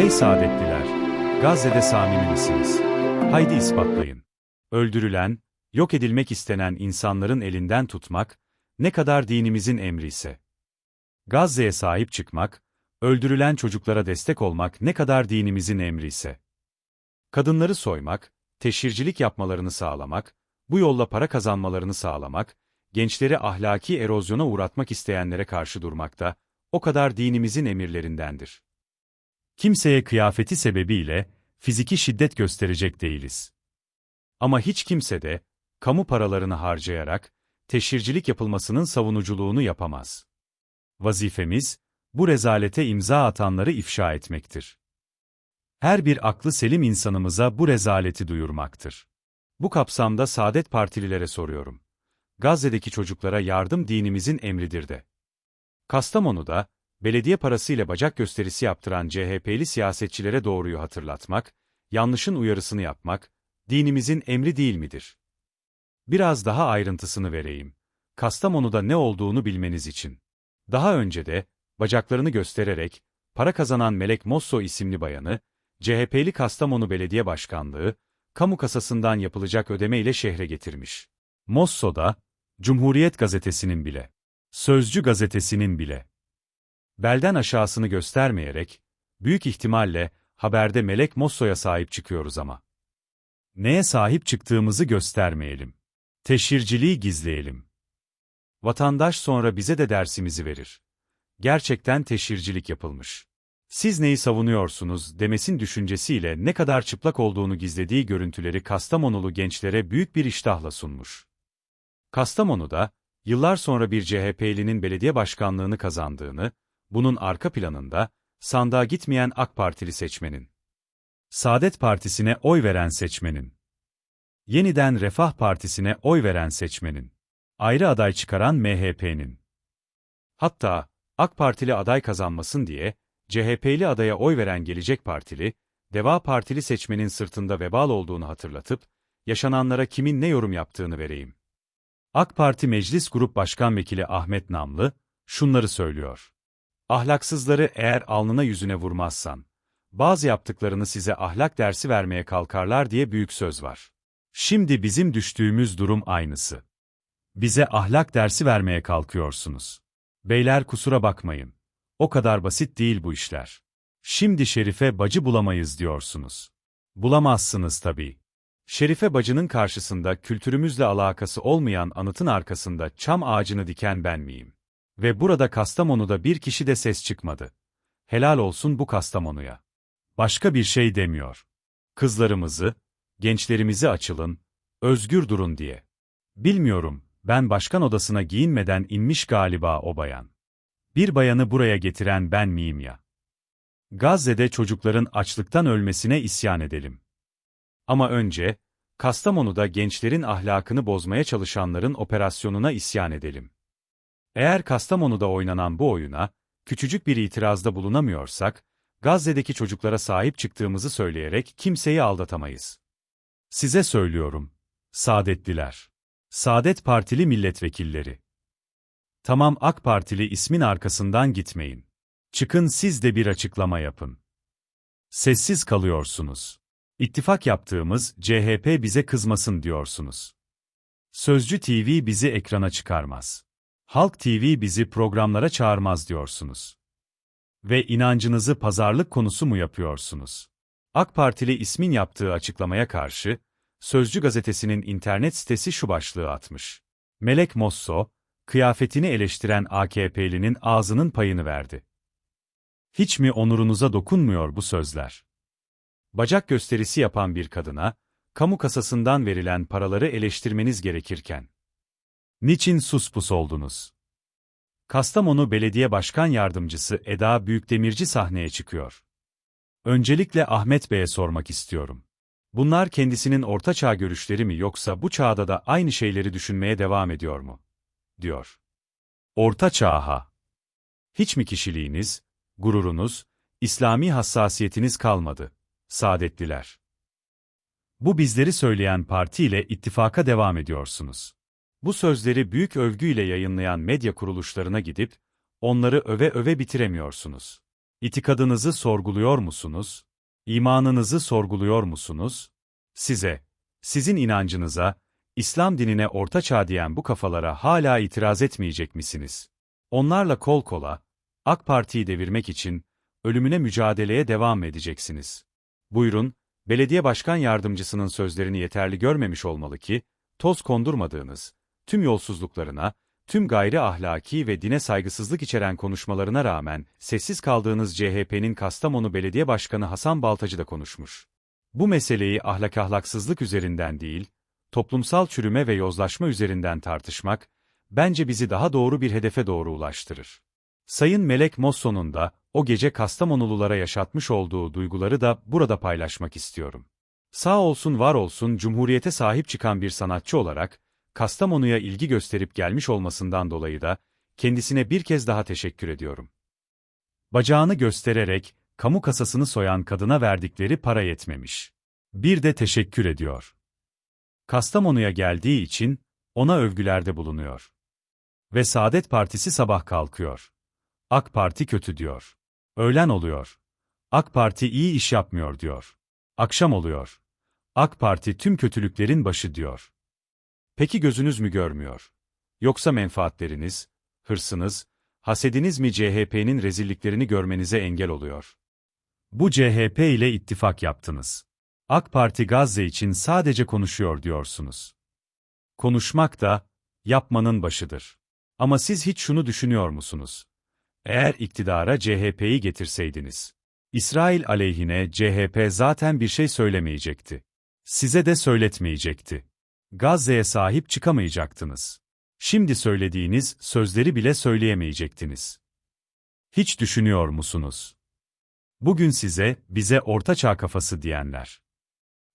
Hey saadetliler, Gazze'de samimi misiniz? Haydi ispatlayın. Öldürülen, yok edilmek istenen insanların elinden tutmak, ne kadar dinimizin emri ise. Gazze'ye sahip çıkmak, öldürülen çocuklara destek olmak ne kadar dinimizin emri ise. Kadınları soymak, teşhircilik yapmalarını sağlamak, bu yolla para kazanmalarını sağlamak, gençleri ahlaki erozyona uğratmak isteyenlere karşı durmak da, o kadar dinimizin emirlerindendir. Kimseye kıyafeti sebebiyle, fiziki şiddet gösterecek değiliz. Ama hiç kimse de, kamu paralarını harcayarak, teşhircilik yapılmasının savunuculuğunu yapamaz. Vazifemiz, bu rezalete imza atanları ifşa etmektir. Her bir aklı selim insanımıza bu rezaleti duyurmaktır. Bu kapsamda Saadet Partililere soruyorum. Gazze'deki çocuklara yardım dinimizin emridir de. Kastamonu'da, belediye parasıyla bacak gösterisi yaptıran CHP'li siyasetçilere doğruyu hatırlatmak, yanlışın uyarısını yapmak, dinimizin emri değil midir? Biraz daha ayrıntısını vereyim. Kastamonu'da ne olduğunu bilmeniz için. Daha önce de, bacaklarını göstererek, para kazanan Melek Mosso isimli bayanı, CHP'li Kastamonu Belediye Başkanlığı, kamu kasasından yapılacak ödeme ile şehre getirmiş. Mosso da, Cumhuriyet Gazetesi'nin bile, Sözcü Gazetesi'nin bile, belden aşağısını göstermeyerek, büyük ihtimalle, haberde Melek Mosso'ya sahip çıkıyoruz ama. Neye sahip çıktığımızı göstermeyelim. Teşhirciliği gizleyelim. Vatandaş sonra bize de dersimizi verir. Gerçekten teşhircilik yapılmış. Siz neyi savunuyorsunuz demesin düşüncesiyle ne kadar çıplak olduğunu gizlediği görüntüleri Kastamonulu gençlere büyük bir iştahla sunmuş. Kastamonu'da, yıllar sonra bir CHP'linin belediye başkanlığını kazandığını, bunun arka planında, sandığa gitmeyen AK Partili seçmenin, Saadet Partisi'ne oy veren seçmenin, yeniden Refah Partisi'ne oy veren seçmenin, ayrı aday çıkaran MHP'nin, hatta AK Partili aday kazanmasın diye, CHP'li adaya oy veren Gelecek Partili, Deva Partili seçmenin sırtında vebal olduğunu hatırlatıp, yaşananlara kimin ne yorum yaptığını vereyim. AK Parti Meclis Grup Başkan Vekili Ahmet Namlı, şunları söylüyor. Ahlaksızları eğer alnına yüzüne vurmazsan, bazı yaptıklarını size ahlak dersi vermeye kalkarlar diye büyük söz var. Şimdi bizim düştüğümüz durum aynısı. Bize ahlak dersi vermeye kalkıyorsunuz. Beyler kusura bakmayın. O kadar basit değil bu işler. Şimdi Şerife bacı bulamayız diyorsunuz. Bulamazsınız tabii. Şerife bacının karşısında kültürümüzle alakası olmayan anıtın arkasında çam ağacını diken ben miyim? Ve burada Kastamonu'da bir kişi de ses çıkmadı. Helal olsun bu Kastamonu'ya. Başka bir şey demiyor. Kızlarımızı, gençlerimizi açılın, özgür durun diye. Bilmiyorum, ben başkan odasına giyinmeden inmiş galiba o bayan. Bir bayanı buraya getiren ben miyim ya? Gazze'de çocukların açlıktan ölmesine isyan edelim. Ama önce, Kastamonu'da gençlerin ahlakını bozmaya çalışanların operasyonuna isyan edelim. Eğer Kastamonu'da oynanan bu oyuna, küçücük bir itirazda bulunamıyorsak, Gazze'deki çocuklara sahip çıktığımızı söyleyerek kimseyi aldatamayız. Size söylüyorum, Saadetliler. Saadet Partili milletvekilleri. Tamam AK Partili ismin arkasından gitmeyin. Çıkın siz de bir açıklama yapın. Sessiz kalıyorsunuz. İttifak yaptığımız CHP bize kızmasın diyorsunuz. Sözcü TV bizi ekrana çıkarmaz. Halk TV bizi programlara çağırmaz diyorsunuz. Ve inancınızı pazarlık konusu mu yapıyorsunuz? AK Partili ismin yaptığı açıklamaya karşı, Sözcü gazetesinin internet sitesi şu başlığı atmış. Melek Mosso, kıyafetini eleştiren AKP'linin ağzının payını verdi. Hiç mi onurunuza dokunmuyor bu sözler? Bacak gösterisi yapan bir kadına, kamu kasasından verilen paraları eleştirmeniz gerekirken. Niçin suspus oldunuz? Kastamonu Belediye Başkan Yardımcısı Eda Büyükdemirci sahneye çıkıyor. Öncelikle Ahmet Bey'e sormak istiyorum. Bunlar kendisinin ortaçağ görüşleri mi yoksa bu çağda da aynı şeyleri düşünmeye devam ediyor mu? diyor. Orta çağa. Hiç mi kişiliğiniz, gururunuz, İslami hassasiyetiniz kalmadı, saadetliler? Bu bizleri söyleyen parti ile ittifaka devam ediyorsunuz. Bu sözleri büyük övgüyle yayınlayan medya kuruluşlarına gidip, onları öve öve bitiremiyorsunuz. İtikadınızı sorguluyor musunuz? İmanınızı sorguluyor musunuz? Size, sizin inancınıza, İslam dinine orta çağ diyen bu kafalara hala itiraz etmeyecek misiniz? Onlarla kol kola, AK Parti'yi devirmek için, ölümüne mücadeleye devam edeceksiniz. Buyurun, belediye başkan yardımcısının sözlerini yeterli görmemiş olmalı ki, toz kondurmadığınız, tüm yolsuzluklarına, tüm gayri ahlaki ve dine saygısızlık içeren konuşmalarına rağmen, sessiz kaldığınız CHP'nin Kastamonu Belediye Başkanı Hasan Baltacı da konuşmuş. Bu meseleyi ahlak ahlaksızlık üzerinden değil, toplumsal çürüme ve yozlaşma üzerinden tartışmak, bence bizi daha doğru bir hedefe doğru ulaştırır. Sayın Melek Mosson'un da, o gece Kastamonululara yaşatmış olduğu duyguları da burada paylaşmak istiyorum. Sağ olsun var olsun Cumhuriyete sahip çıkan bir sanatçı olarak, Kastamonu'ya ilgi gösterip gelmiş olmasından dolayı da, kendisine bir kez daha teşekkür ediyorum. Bacağını göstererek, kamu kasasını soyan kadına verdikleri para yetmemiş. Bir de teşekkür ediyor. Kastamonu'ya geldiği için, ona övgülerde bulunuyor. Ve Saadet Partisi sabah kalkıyor. AK Parti kötü diyor. Öğlen oluyor. AK Parti iyi iş yapmıyor diyor. Akşam oluyor. AK Parti tüm kötülüklerin başı diyor. Peki gözünüz mü görmüyor? Yoksa menfaatleriniz, hırsınız, hasediniz mi CHP'nin rezilliklerini görmenize engel oluyor? Bu CHP ile ittifak yaptınız. AK Parti Gazze için sadece konuşuyor diyorsunuz. Konuşmak da, yapmanın başıdır. Ama siz hiç şunu düşünüyor musunuz? Eğer iktidara CHP'yi getirseydiniz, İsrail aleyhine CHP zaten bir şey söylemeyecekti. Size de söyletmeyecekti. Gazze'ye sahip çıkamayacaktınız. Şimdi söylediğiniz sözleri bile söyleyemeyecektiniz. Hiç düşünüyor musunuz? Bugün size, bize ortaçağ kafası diyenler.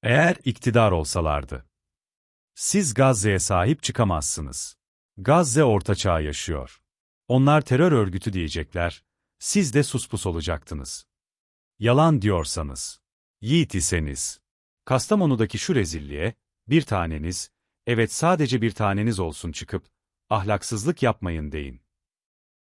Eğer iktidar olsalardı. Siz Gazze'ye sahip çıkamazsınız. Gazze ortaçağ yaşıyor. Onlar terör örgütü diyecekler, siz de suspus olacaktınız. Yalan diyorsanız, yiğit iseniz, Kastamonu'daki şu rezilliğe, bir taneniz, evet sadece bir taneniz olsun çıkıp, ahlaksızlık yapmayın deyin.